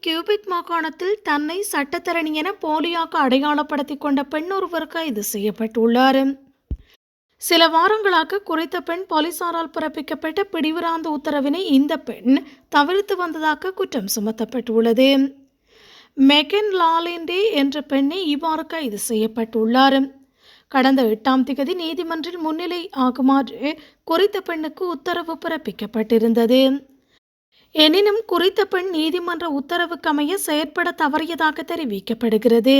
Cubic மாகாணத்தில் தன்னை சட்டத்தரணி என போலியாக அடையாளப்படுத்திக் கொண்ட பெண் ஒருவர் கைது செய்யப்பட்டுள்ளார். சில வாரங்களாக குறித்த பெண் போலீசாரால் பிறப்பிக்கப்பட்ட பிடிவிராந்த உத்தரவினை இந்த பெண் தவிர்த்து வந்ததாக குற்றம் சுமத்தப்பட்டுள்ளது. மெகன் லாலிண்டே என்ற பெண்ணை இவ்வாறு கைது செய்யப்பட்டுள்ளார். கடந்த எட்டாம் திகதி நீதிமன்றில் முன்னிலை ஆகுமாறு குறித்த பெண்ணுக்கு உத்தரவு பிறப்பிக்கப்பட்டிருந்தது. எனினும் குறித்த பெண் நீதிமன்ற உத்தரவுக்கமைய செயற்பட தவறியதாக தெரிவிக்கப்படுகிறது.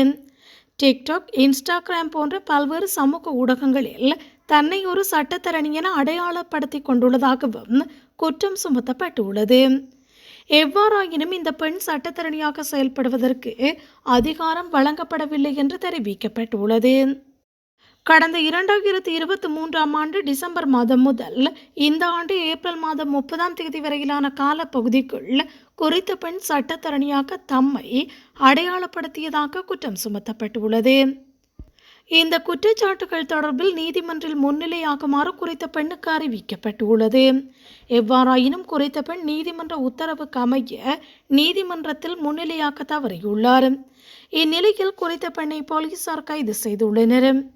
டிக்டாக் இன்ஸ்டாகிராம் போன்ற பல்வேறு சமூக ஊடகங்களில் தன்னை ஒரு சட்டத்தரணி என அடையாளப்படுத்தி கொண்டுள்ளதாகவும் குற்றம் சுமத்தப்பட்டுள்ளது. எவ்வாறாயினும் இந்த பெண் சட்டத்தரணியாக செயல்படுவதற்கு அதிகாரம் வழங்கப்படவில்லை என்று தெரிவிக்கப்பட்டுள்ளது. கடந்த இரண்டாயிரத்தி இருபத்தி மூன்றாம் ஆண்டு டிசம்பர் மாதம் முதல் இந்த ஆண்டு ஏப்ரல் மாதம் முப்பதாம் தேதி வரையிலான காலப்பகுதிக்குள் குறித்த பெண் சட்டத்தரணியாக தம்மை அடையாளப்படுத்தியதாக குற்றம் சுமத்தப்பட்டுள்ளது. இந்த குற்றச்சாட்டுகள் தொடர்பில் நீதிமன்றில் முன்னிலையாகுமாறு குறித்த பெண்ணுக்கு அறிவிக்கப்பட்டுள்ளது. எவ்வாறாயினும் குறித்த பெண் நீதிமன்ற உத்தரவுக்கு அமைய நீதிமன்றத்தில் முன்னிலையாக்க தவறியுள்ளார். இந்நிலையில் குறித்த பெண்ணை போலீசார் கைது செய்துள்ளனர்.